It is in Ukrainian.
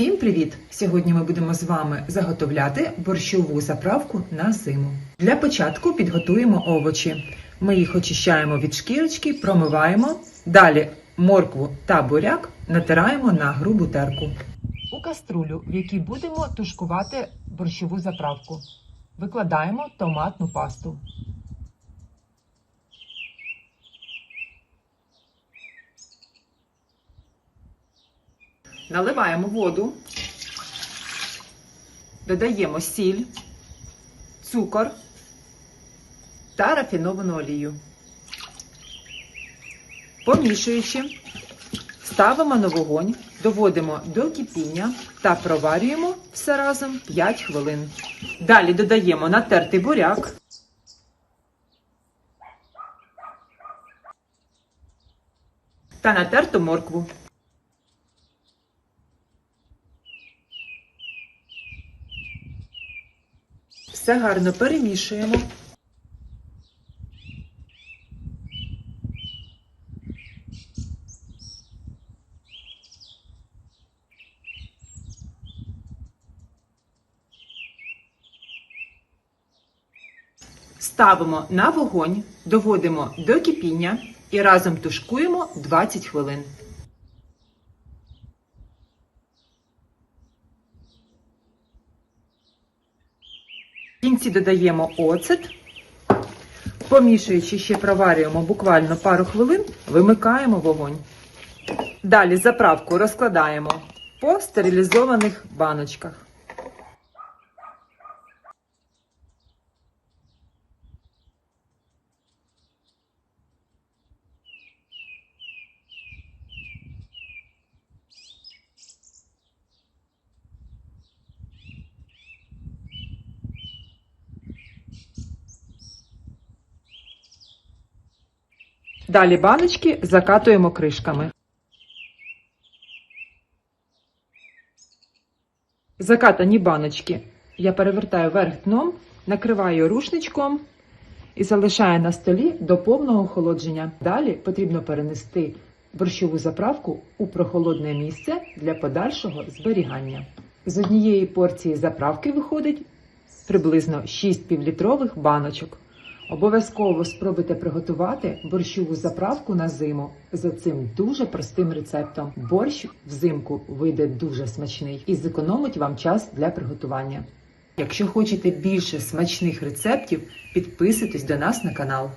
Всім привіт! Сьогодні ми будемо з вами заготовляти борщову заправку на зиму. Для початку підготуємо овочі. Ми їх очищаємо від шкірочки, промиваємо. Далі моркву та буряк натираємо на грубу терку. У каструлю, в якій будемо тушкувати борщову заправку, викладаємо томатну пасту. Наливаємо воду, додаємо сіль, цукор та рафіновану олію. Помішуючи, ставимо на вогонь, доводимо до кипіння та проварюємо все разом 5 хвилин. Далі додаємо натертий буряк. Та натерту моркву. Все гарно перемішуємо. Ставимо на вогонь, доводимо до кипіння і разом тушкуємо 20 хвилин. В кінці додаємо оцет. Помішуючи ще проварюємо буквально пару хвилин, вимикаємо вогонь. Далі заправку розкладаємо по стерилізованих баночках. Далі баночки закатуємо кришками. Закатані баночки я перевертаю вверх дном, накриваю рушничком і залишаю на столі до повного охолодження. Далі потрібно перенести борщову заправку у прохолодне місце для подальшого зберігання. З однієї порції заправки виходить приблизно 6 півлітрових баночок. Обов'язково спробуйте приготувати борщову заправку на зиму за цим дуже простим рецептом. Борщ взимку вийде дуже смачний і зекономить вам час для приготування. Якщо хочете більше смачних рецептів, підписуйтесь до нас на канал.